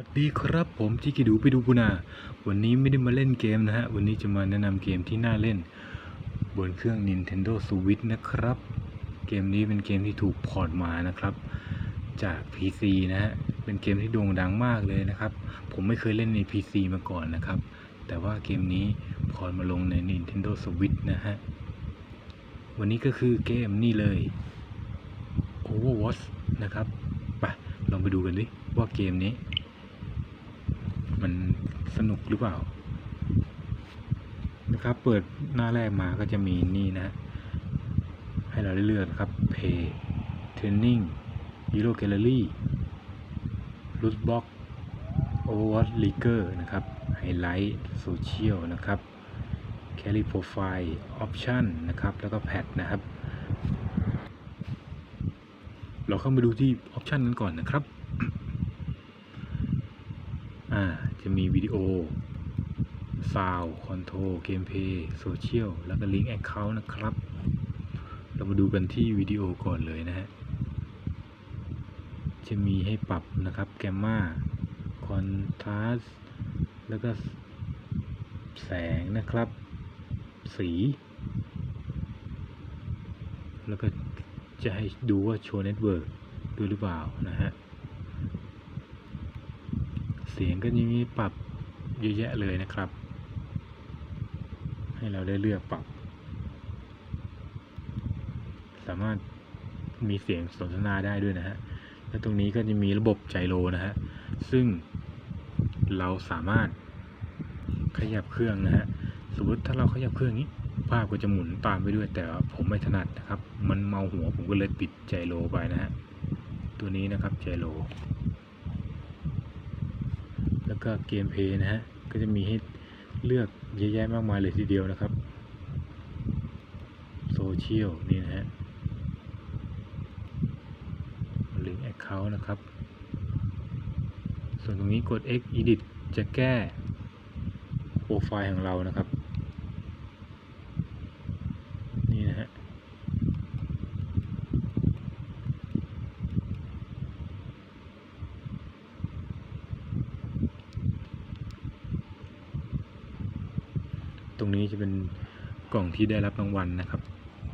วัสดีครับผมจิกิดูไปดูกุนา วันนี้ไม่ได้มาเล่นเกมนะฮะ วันนี้จะมาแนะนำเกมที่น่าเล่น บนเครื่อง Nintendo Switch นะครับ เกมนี้เป็นเกมที่ถูกพอร์ตมานะครับ จาก PC นะฮะ เป็นเกมที่โด่งดังมากเลยนะครับ ผมไม่เคยเล่นใน PC มาก่อนนะครับ แต่ว่าเกมนี้พอร์ตมาลงใน Nintendo Switch นะฮะ วันนี้ก็คือเกมนี่เลย Overwatch นะครับไปลองไปดูกันดิว่าเกมนี้ มันสนุกหรือเปล่า นะครับ เปิดหน้าแรกมาก็จะมีนี่นะ ให้เราเลือกนะครับ Pay Training Hero Gallery Loot Box Overwatch Leaguer นะครับ Highlight Social นะครับ Carry Profile Option นะครับ แล้วก็ Pad นะครับ เราเข้ามาดูที่ Option นั้นก่อนนะครับ อ่า จะมีวิดีโอซาวคอนโทรเกมเพย์โซเชียลแล้วก็ลิงก์แอคเคาท์นะครับ เรามาดูกันที่วิดีโอก่อนเลยนะฮะ จะมีให้ปรับนะครับแกมมาคอนทราสแล้วก็แสงนะครับ สี แล้วก็จะให้ดูว่าโชว์เน็ตเวิร์กด้วยหรือเปล่านะฮะ สียงก็ยังมีปรับเยอะแยะเลยนะครับ ให้เราได้เลือกปรับ สามารถมีเสียงสนทนาได้ด้วยนะฮะ และตรงนี้ก็จะมีระบบไจโรนะฮะ ซึ่งเราสามารถขยับเครื่องนะฮะ สมมติถ้าเราขยับเครื่องนี้ ภาพก็จะหมุนตามไปด้วย แต่ผมไม่ถนัดนะครับ มันเมาหัวผมก็เลยปิดไจโรไปนะฮะ ตัวนี้นะครับไจโร แล้วก็เกมเพย์นะฮะ ก็จะมีให้เลือกเยอะแยะมากมายเลยทีเดียวนะครับ โซเชียลนี่นะฮะลิงก์แอคเคาท์นะครับ ส่วนตรงนี้กด X Edit จะแก้โปรไฟล์ของเรานะครับ นี่นะฮะ ตรงนี้จะเป็นกล่อง ที่ได้รับรางวัลนะครับ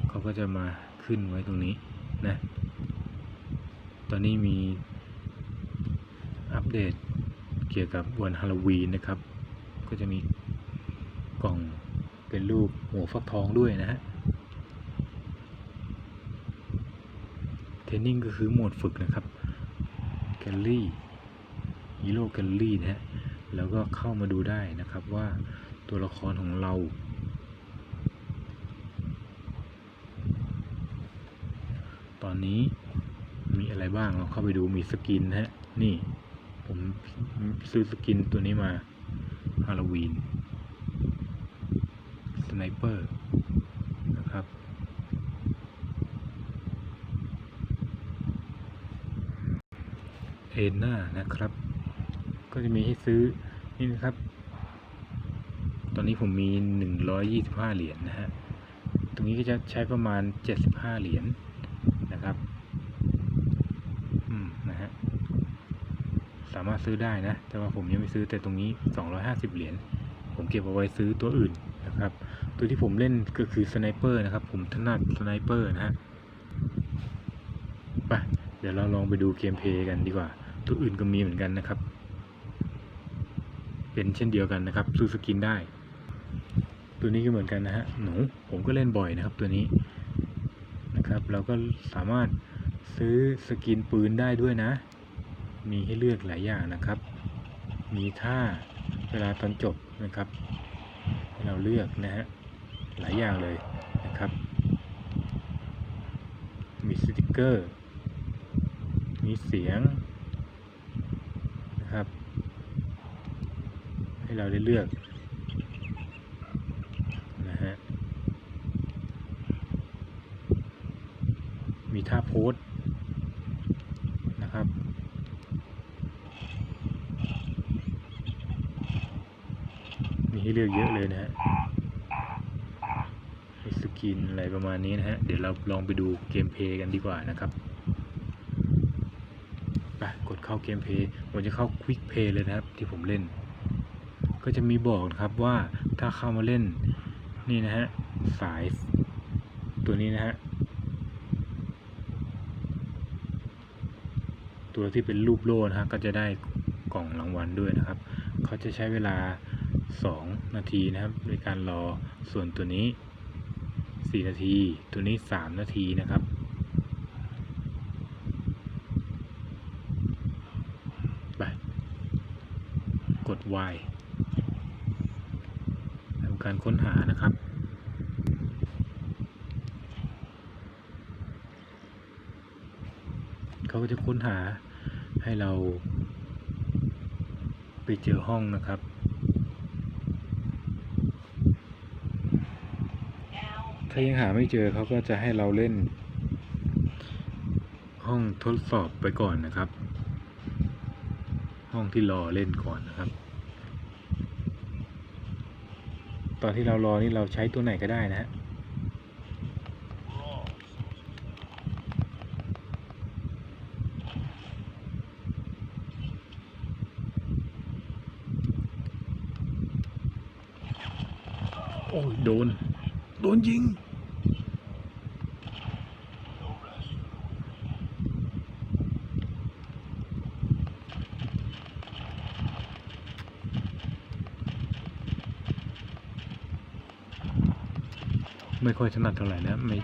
เขาก็จะมาขึ้นไว้ตรงนี้นะ ตอนนี้มีอัปเดตเกี่ยวกับวันฮาโลวีนนะครับ ก็จะมีกล่องเป็นรูปหัวฟักทองด้วยนะฮะ เทนนิ่งก็คือโหมดฝึกนะครับ แกลลี่ฮีโร่แกลลี่นะฮะ แล้วก็เข้ามาดูได้นะครับว่าตัวละครของเรา ต อนนี้มีอะไรบ้างเราเข้าไปดูมีสกินนะฮะ นี่ ผมซื้อสกินตัวนี้มาฮาโลวีนสไนเปอร์นะครับ เอนนานะครับ ก็จะมีให้ซื้อ นี่นะครับ ตอนนี้ผมมี 125 เหรียญนะฮะ ตรงนี้ก็จะใช้ประมาณ 75 เหรียญนะครับ อืม นะฮะ สามารถซื้อได้นะ แต่ว่าผมยังไม่ซื้อแต่ตรงนี้ 250 เหรียญผมเก็บเอาไว้ซื้อตัวอื่นนะครับ ตัวที่ผมเล่นก็คือสไนเปอร์นะครับ ผมถนัดสไนเปอร์นะฮะไปเดี๋ยวเราลองไปดูเกมเพย์กันดีกว่า ตัวอื่นก็มีเหมือนกันนะครับ เป็นเช่นเดียวกันนะครับ ซื้อสกินได้ ตัวนี้ก็เหมือนกันนะฮะหนูผมก็เล่นบ่อยนะครับ ตัวนี้นะครับ เราก็สามารถซื้อสกินปืนได้ด้วยนะ มีให้เลือกหลายอย่างนะครับ มีท่าเวลาตอนจบนะครับ ให้เราเลือกนะฮะหลายอย่างเลยนะครับ มีสติกเกอร์ มีเสียงนะครับ ให้เราได้เลือกนะฮะมีท่าโพสนะครับ มีให้ เลือกเยอะเลยนะฮะสกินอะไรประมาณนี้นะฮะ เดี๋ยวเราลองไปดูเกมเพย์กันดีกว่านะครับไปกดเข้าเกมเพย์ผมจะเข้าควิกเพย์เลยนะครับที่ผมเล่น ก็จะมีบอกนะครับว่าถ้าเข้ามาเล่นนี่นะฮะสายตัวนี้นะฮะตัวที่เป็นรูปโล่นะฮะก็จะได้กล่องรางวัลด้วยนะครับ เขาจะใช้เวลา 2 นาทีนะครับในการรอส่วนตัวนี้ 4 นาที ตัวนี้ 3 นาทีนะครับ ไป กด Y ทำการค้นหานะครับเขาก็จะค้นหาให้เราไปเจอห้องนะครับ ถ้ายังหาไม่เจอเขาก็จะให้เราเล่น ห้องทดสอบไปก่อนนะครับ ห้องที่รอเล่นก่อนนะครับ ตอนที่เรารอนี่เราใช้ตัวไหนก็ได้นะฮะโอ้ยโดน โดนยิง ไม่ค่อยถนัดเท่าไหร่นะไม่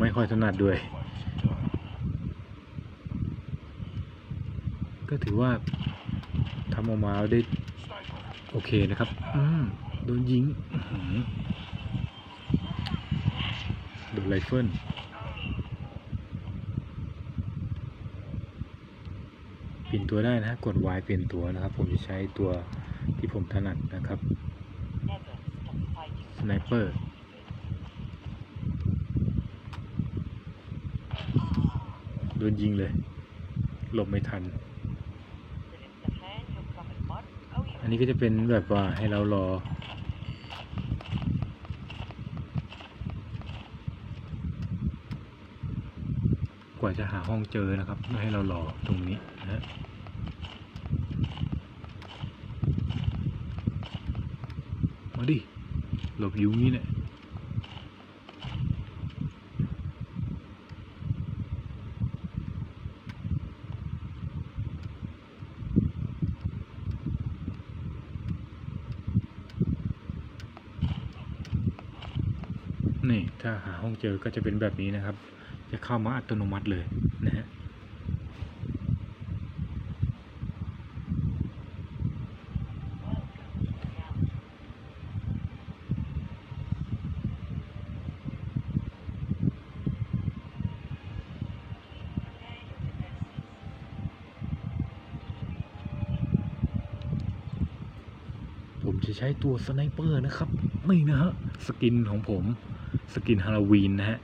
ไม่ค่อยถนัดด้วย ก็ถือว่าทำออกมาได้โอเคนะครับอืมโดนยิงโดนไรเฟิลเปลี่ยน ตัวได้นะกด Y เปลี่ยนตัวนะครับ ผมจะใช้ตัวที่ผมถนัดนะครับสไนเปอร์โดนยิงเลยหลบไม่ทัน อันนี้ก็จะเป็นแบบว่าให้เรารอ กว่าจะหาห้องเจอนะครับ ให้เรารอตรงนี้นะฮะมาดิ หลบอยุงนี้เนี่ยนี่ถ้าหาห้องเจอก็จะเป็นแบบนี้นะครับ จะเข้ามาอัตโนมัติเลยนะฮะ ใช้ตัวสไนเปอร์นะครับนี่นะฮะสกินของผมสกินฮาโลวีนนะฮะ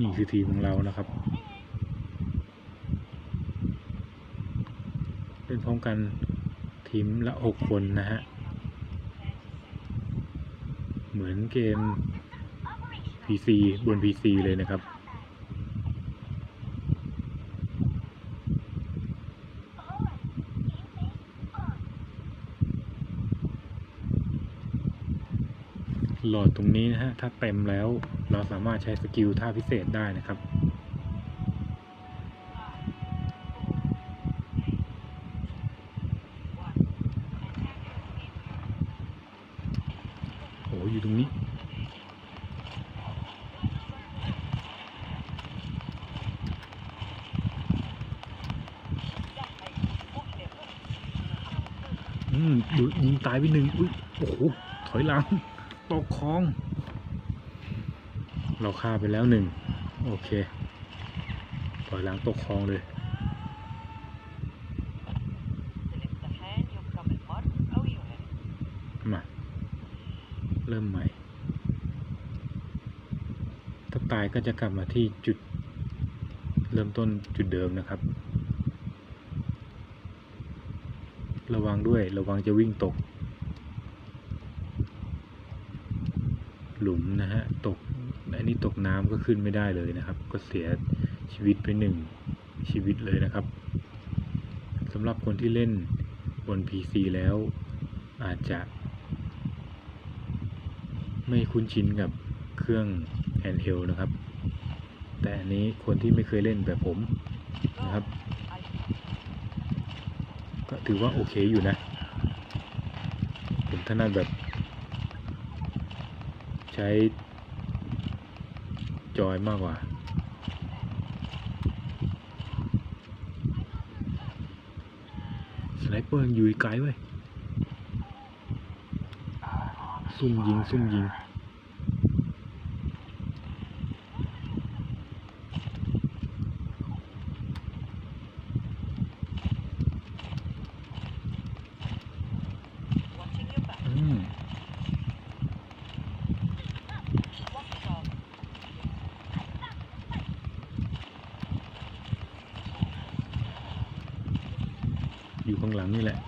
นี่คือทีมของเรานะครับ เป็นพร้อมกันทีมละหกคนนะฮะ เหมือนเกม PC บน PC เลยนะครับ หลอดตรงนี้นะฮะ ถ้าเต็มแล้วเราสามารถใช้สกิลท่าพิเศษได้นะครับโอ้อยู่ตรงนี้อืมดูยิงตายไปหนึ่งอุ้ยโอ้โหถอยหลัง ตกคลอง เราฆ่าไปแล้วหนึ่ง โอเคถอยหลังตกคลองเลยมาเริ่มใหม่ ถ้าตายก็จะกลับมาที่จุด เริ่มต้นจุดเดิมนะครับ ระวังด้วยระวังจะวิ่งตก หลุมนะฮะตกอันนี้ตกน้ำก็ขึ้นไม่ได้เลยนะครับ ก็เสียชีวิตไปหนึ่งชีวิตเลยนะครับสำหรับคนที่เล่นบน PC แล้วอาจจะไม่คุ้นชินกับเครื่อง handheld นะครับ แต่อันนี้คนที่ไม่เคยเล่นแบบผมนะครับ ก็ถือว่าโอเคอยู่นะ ผมถนัดแบบ ใช้จอยมากกว่า สไนเปอร์ยังอยู่ไกลเว้ยซุ่มยิงซุ่มยิง อยู่ข้างหลังนี่แหละ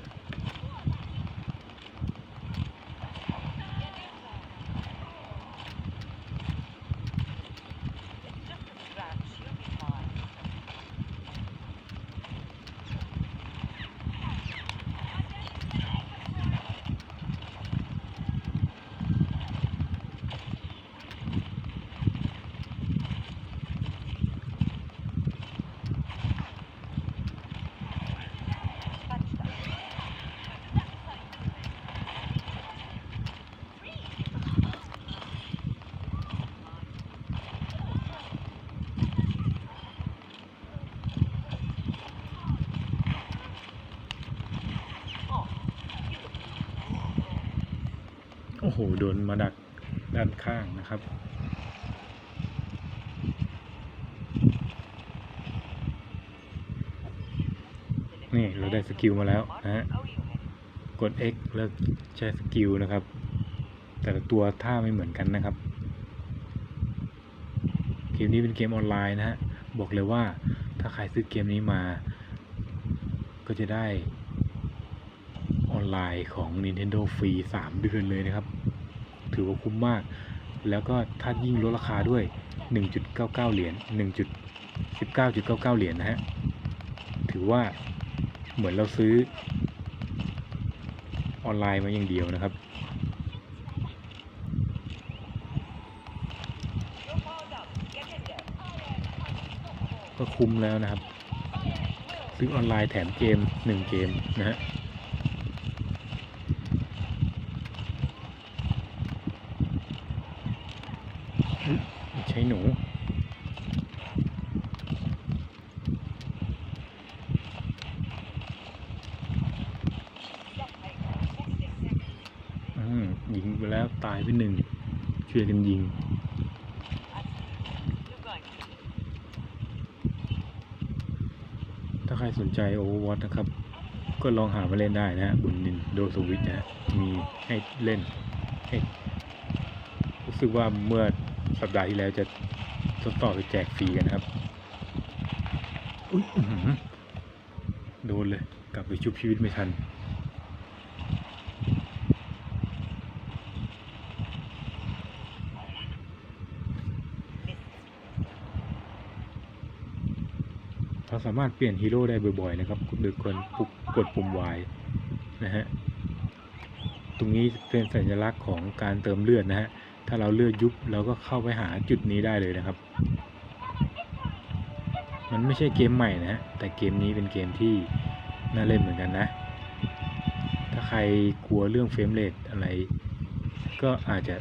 หโดนมาดักด้านข้างนะครับนี่เราได้สกิลมาแล้วนะฮะกด X แล้วใช้สกิลนะครับ แต่ละตัวท่าไม่เหมือนกันนะครับ เกมนี้เป็นเกมออนไลน์นะฮะบอกเลยว่าถ้าใครซื้อเกมนี้มา ก็จะได้ออนไลน์ของ Nintendo ฟรี 3 เดือนเลยนะครับ ถือว่าคุ้มมาก แล้วก็ถ้ายิ่งลดราคาด้วย 1.99 เหรียญ1.19.99 เหรียญนะฮะ ถือว่าเหมือนเราซื้อออนไลน์มาอย่างเดียวนะครับ ก็คุ้มแล้วนะครับ ซื้อออนไลน์แถมเกม 1 เกมนะฮะ อุ๊ยไม่ใช้ หนูอืมยิงไปแล้วตายไปหนึ่งช่วยกันยิงถ้าใครสนใจ Overwatch นะครับ ก็ลองหามาเล่นได้นะฮะบน Nintendo Switch นะฮะมีให้เล่นให้รู้สึกว่าเมื่อ สัปดาห์ที่แล้วจะทดสอบไปแจกฟรีกันนะครับโดนเลย กลับไปชุบชีวิตไม่ทัน เราสามารถเปลี่ยนฮีโร่ได้บ่อยๆนะครับโดยคนกกดปุ่ม Y นะฮะ ตรงนี้เป็นสัญลักษณ์ของการเติมเลือดนะฮะ ถ้าเราเลือดยุบเราก็เข้าไปหาจุดนี้ได้เลยนะครับ มันไม่ใช่เกมใหม่นะฮะแต่เกมนี้เป็นเกมที่น่าเล่นเหมือนกันนะ ถ้าใครกลัวเรื่องเฟรมเรทอะไร ก็อาจจะ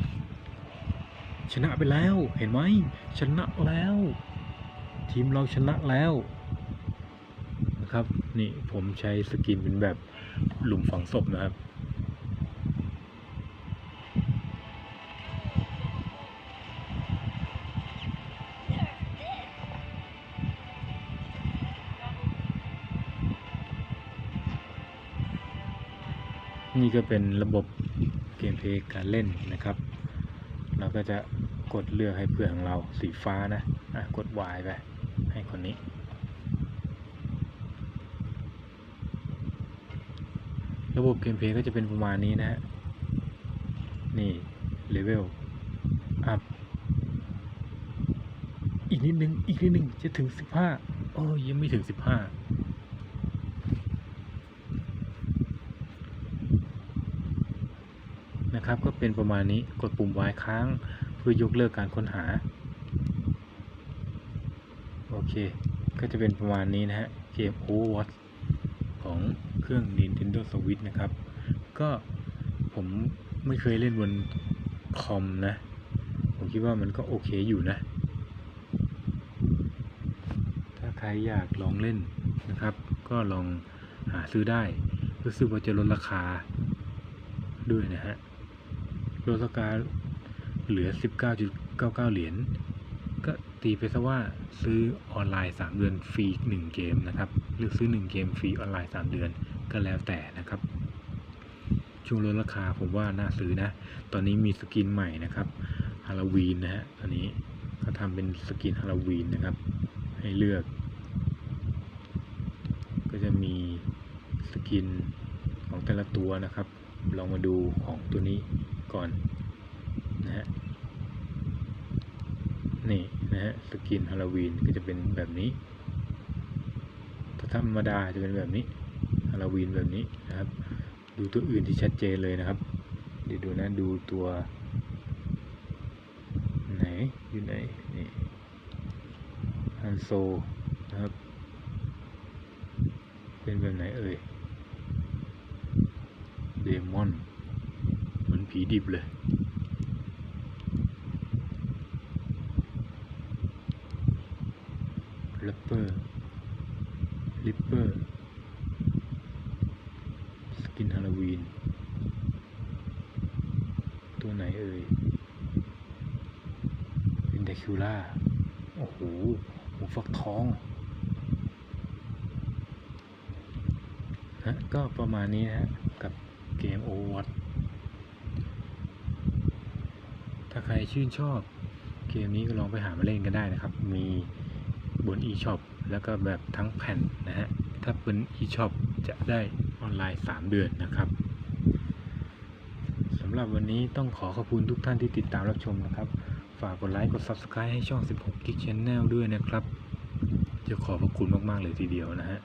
ชนะไปแล้วเห็นไหมชนะแล้ว ทีมเราชนะแล้วนะครับนี่ผมใช้สกินเป็นแบบหลุมฝังศพนะครับ นี่ก็เป็นระบบเกมเพลย์การเล่นนะครับ เราก็จะกดเลือกให้เพื่อนของเราสีฟ้านะะกด Y ไป ให้คนนี้ ระบบเกมเพลย์ก็จะเป็นประมาณนี้นะฮะ นี่เลเวลอัพอีกนิดนึง อีกนิดนึง จะถึง 15 โอ้ยังไม่ถึง 15 นะครับ ก็เป็นประมาณนี้กดปุ่ม Y ค้าง เพื่อยกเลิกการค้นหา โอเค ก็จะเป็นประมาณนี้นะฮะ เกม Overwatch ของเครื่อง Nintendo Switch นะครับ ก็ผมไม่เคยเล่นบนคอมนะ ผมคิดว่ามันก็โอเคอยู่นะ ถ้าใครอยากลองเล่นนะครับ ก็ลองหาซื้อได้ รู้สึกว่าจะลดราคาด้วยนะฮะ ลดราคาเหลือ 19.99 เหรียญ ก็ตีไปซะว่าซื้อออนไลน์ 3 เดือนฟรี 1 เกมนะครับ หรือซื้อ 1 เกมฟรีออนไลน์ 3 เดือนก็แล้วแต่นะครับ ช่วงลดราคาผมว่าน่าซื้อนะ ตอนนี้มีสกินใหม่นะครับฮาโลวีนนะฮะอันนี้เขาทำเป็นสกินฮาโลวีนนะครับ ให้เลือก ก็จะมีสกินของแต่ละตัวนะครับ ลองมาดูของตัวนี้ ก่อนนะฮะนี่นะฮะสกินฮาโลวีนก็จะเป็นแบบนี้ถ้าธรรมดาจะเป็นแบบนี้ฮาโลวีนแบบนี้นะครับ ดูตัวอื่นที่ชัดเจนเลยนะครับเดี๋ยวดูนะดูตัวไหนอยู่ไหนนี่ฮันโซนะครับ เป็นแบบไหนเอ่ยเดมอนเหมือนผี ดิบเลยแรปเปอร์ ลิปเปอร์ สกินฮาโลวีน ตัวไหนเอ่ยเป็นเดคิวล่า โอ้โหหูฟักทองฮะก็ประมาณนี้นะฮะกับเกม Overwatch ถ้าใคร ชื่นชอบ เกมนี้ก็ลองไปหามาเล่นกันได้นะครับ มีบน eShop แล้วก็แบบทั้งแผ่นนะฮะ ถ้าเป็น eShop จะได้ออนไลน์ 3 เดือนนะครับสำหรับวันนี้ต้องขอขอบคุณทุกท่านที่ติดตามรับชมนะครับ ฝากกดไลค์กด Subscribe ให้ช่อง 16 Geek Channel ด้วยนะครับ จะขอบพระคุณมาก ๆ เลยทีเดียวนะฮะ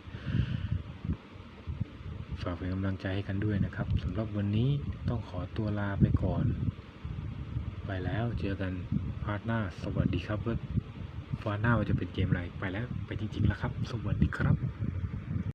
ฝากเป็นกำลังใจให้กันด้วยนะครับสำหรับวันนี้ต้องขอตัวลาไปก่อน ไปแล้วเจอกันพาร์ทหน้า สวัสดีครับว่าพาร์ทหน้าว่าจะเป็นเกมอะไรไปแล้วไปจริงๆแล้วครับ สวัสดีครับ